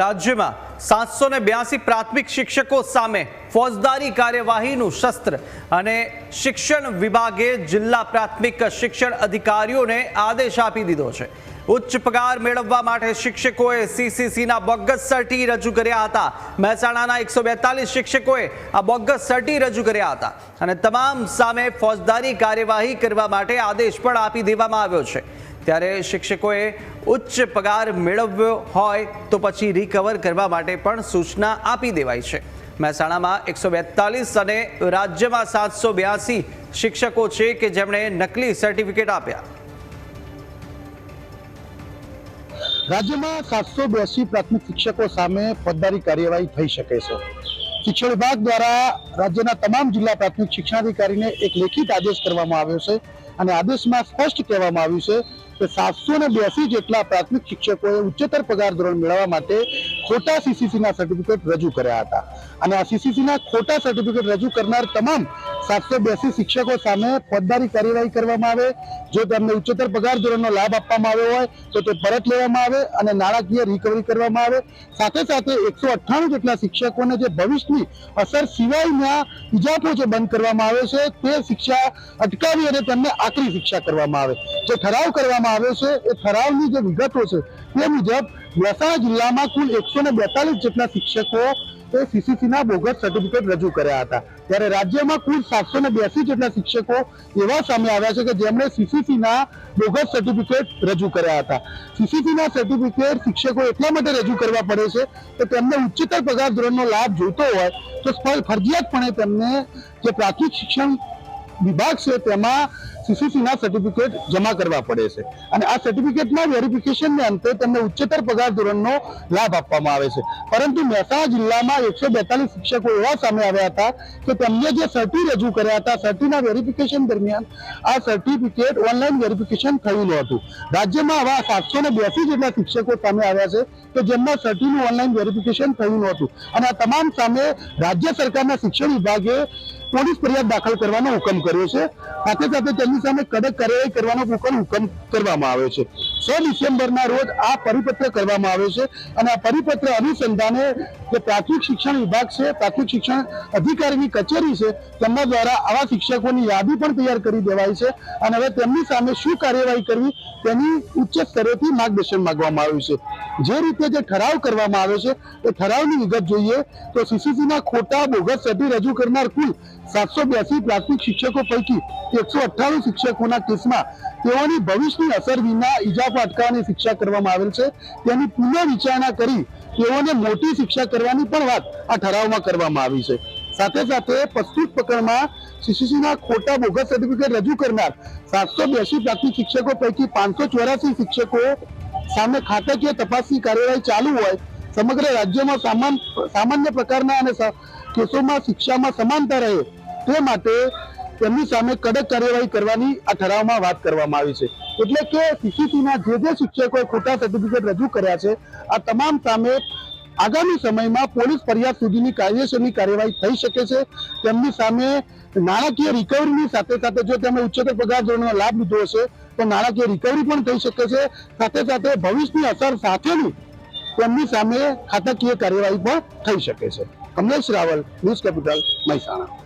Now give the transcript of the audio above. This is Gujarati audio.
રાજ્યમાં સાતસો ને બ્યાસી પ્રાથમિક શિક્ષકો સામે ફોજદારી કાર્યવાહીનું શસ્ત્ર અને શિક્ષણ વિભાગે જિલ્લા પ્રાથમિક શિક્ષણ અધિકારીઓને આદેશ આપી દીધો છે. ઉચ્ચ પગાર મેળવવા માટે શિક્ષકોએ સીસીસીના બોગસ સર્ટી રજૂ કર્યા હતા. મહેસાણાના એકસો બેતાલીસ શિક્ષકોએ આ બોગસ સર્ટી રજૂ કર્યા હતા અને તમામ સામે ફોજદારી કાર્યવાહી કરવા માટે આદેશ પણ આપી દેવામાં આવ્યો છે. ત્યારે શિક્ષકોએ ઉચ્ચ પગાર મેળવ્યો હોય તો પછી રિકવર કરવા માટે પણ સૂચના આપી દેવાઈ છે. મહેસાણામાં એકસો બેતાલીસ અને રાજ્યમાં સાતસો બ્યાસી શિક્ષકો છે કે જેમણે નકલી સર્ટિફિકેટ આપ્યા. રાજ્યમાં સાતસો બ્યાસી પ્રાથમિક શિક્ષકો સામે ફોજદારી કાર્યવાહી થઈ શકે છે. શિક્ષણ વિભાગ દ્વારા રાજ્યના તમામ જિલ્લા પ્રાથમિક શિક્ષણાધિકારીને એક લેખિત આદેશ કરવામાં આવ્યો છે અને આદેશમાં સ્પષ્ટ કહેવામાં આવ્યું છે કે સાતસો ને બ્યાસી જેટલા પ્રાથમિક શિક્ષકોએ ઉચ્ચતર પગાર ધોરણ મેળવવા માટે ખોટા સીસીસીના સર્ટિફિકેટ રજૂ કર્યા હતા. અને આ સીસીસીના ખોટા સર્ટિફિકેટ રજૂ કરનાર તમામ સાતસો બ્યાસી શિક્ષકો સામે ફોજદારી કાર્યવાહી કરવામાં આવે. જો તેમને ઉચ્ચતર પગાર ધોરણનો લાભ આપવામાં આવ્યો હોય, તો તે પરત લેવામાં આવે અને નાણાકીય રિકવરી કરવામાં આવે. સાથે સાથે એકસો અઠ્ઠાણું જેટલા શિક્ષકોને જે ભવિષ્યની અસર સિવાયના ઇજાફો જે બંધ કરવામાં આવે છે, તે શિક્ષા અટકાવી અને તેમને આકરી શિક્ષા કરવામાં આવે. જે ઠરાવ કરવામાં આવ્યો છે. એ ઠરાવની જે વિગતો છે તે મુજબ મહેસાણા જિલ્લામાં કુલ એકસો ને બેતાલીસ જેટલા શિક્ષકો એ સીસીસીના બોગસ સર્ટિફિકેટ રજૂ કર્યા હતા. ત્યારે રાજ્યમાં કુલ સાતસો ને બ્યાસી જેટલા શિક્ષકો એવા સામે આવ્યા છે કે જેમણે સીસીસીના બોગસ સર્ટિફિકેટ રજૂ કર્યા હતા. સીસીસીના સર્ટિફિકેટ શિક્ષકો એટલા માટે રજૂ કરવા પડે છે કે તેમને ઉચ્ચતર પગાર ધોરણનો લાભ જોઈતો હોય તો ફરજિયાતપણે તેમને જે પ્રાથમિક શિક્ષણ વિભાગ છે તેમાં સીસીસીના સર્ટિફિકેટ જમા કરવા પડે છે. અને આ સર્ટિફિકેટના વેરિફિકેશનને અંતે તેમને ઉચ્ચતર પગાર ધોરણનો લાભ આપવામાં આવે છે. પરંતુ મહેસાણા જિલ્લામાં એકસો બેતાલીસ શિક્ષકો એવા સામે આવ્યા હતા કે તેમને જે સર્ટી રજૂ કર્યા હતા સર્ટીના વેરિફિકેશન દરમિયાન આ સર્ટિફિકેટ ઓનલાઈન વેરિફિકેશન થયું હતું. રાજ્યમાં આવા સાતસો ને જેટલા શિક્ષકો સામે આવ્યા છે કે જેમના સર્ટીનું ઓનલાઈન વેરિફિકેશન થયું નહોતું. અને આ તમામ સામે રાજ્ય સરકારના શિક્ષણ વિભાગે પોલીસ ફરિયાદ દાખલ કરવાનો હુકમ કર્યો છે. સાથે સાથે તેમની સામે કડક કાર્યવાહી કરવાનો પણ હુકમ કરવામાં આવ્યો છે. છ ડિસેમ્બરના રોજ આ પરિપત્ર કરવામાં આવ્યો છે અને આ પરિપત્ર અનુસંધાને જે પ્રાથમિક શિક્ષણ વિભાગ છે, પ્રાથમિક શિક્ષણ અધિકારીની કચેરી છે, તેમના દ્વારા આવા શિક્ષકોની યાદી પણ તૈયાર કરી દેવાઈ છે અને હવે તેમની સામે શું કાર્યવાહી કરવી તેની ઉચ્ચ સ્તરેથી માર્ગદર્શન માંગવામાં આવ્યું છે. જે રીતે જે ઠરાવ કરવામાં આવ્યો છે, એ ઠરાવની વિગત જોઈએ તો સીસીસીના ખોટા બોગસ સર્ટી રજૂ કરનાર કુલ સાતસો બ્યાસી પ્રાથમિક શિક્ષકો પૈકી એકસો અઠ્ઠાણું શિક્ષકોના કેસમાં તેઓની ભવિષ્યની અસર વિના ઈજા ફાટકાની શિક્ષા કરવામાં આવેલ છે. તેની પુનઃ વિચારણા કરી તેઓને મોટી શિક્ષા કરવાની પણ વાત આ ઠરાવમાં કરવામાં આવી છે. સાથે સાથે પ્રસ્તુત પ્રકરણમાં સીસીસીના ખોટા બોગસ સર્ટિફિકેટ રજૂ કરનાર સાતસો બ્યાસી પ્રાથમિક શિક્ષકો પૈકી પાંચસો ચોરાસી શિક્ષકો સામે ખાતાકીય તપાસની કાર્યવાહી ચાલુ હોય, સમગ્ર રાજ્યમાં સામાન્ય પ્રકારના અને કેસોમાં શિક્ષામાં સમાનતા રહે તે માટે તેમની સામે કડક કાર્યવાહી કરવાની આ ઠરાવમાં વાત કરવામાં આવી છે. એટલે કે સીસીસીના જે જે શિક્ષકોએ ખોટા સર્ટિફિકેટ રજૂ કર્યા છે, આ તમામ સામે આગામી સમયમાં પોલીસ ફરિયાદ સુધીની કાયદેસરની કાર્યવાહી થઈ શકે છે. તેમની સામે નાણાકીય રિકવરીની સાથે સાથે જો તેમણે ઉચ્ચતર પગાર ધોરણનો લાભ લીધો હશે, તો નાણાકીય રિકવરી પણ થઈ શકે છે. સાથે સાથે ભવિષ્યની અસર સાથેની તેમની સામે ખાતાકીય કાર્યવાહી પણ થઈ શકે છે. Kamlesh Raval news capital Mehsana.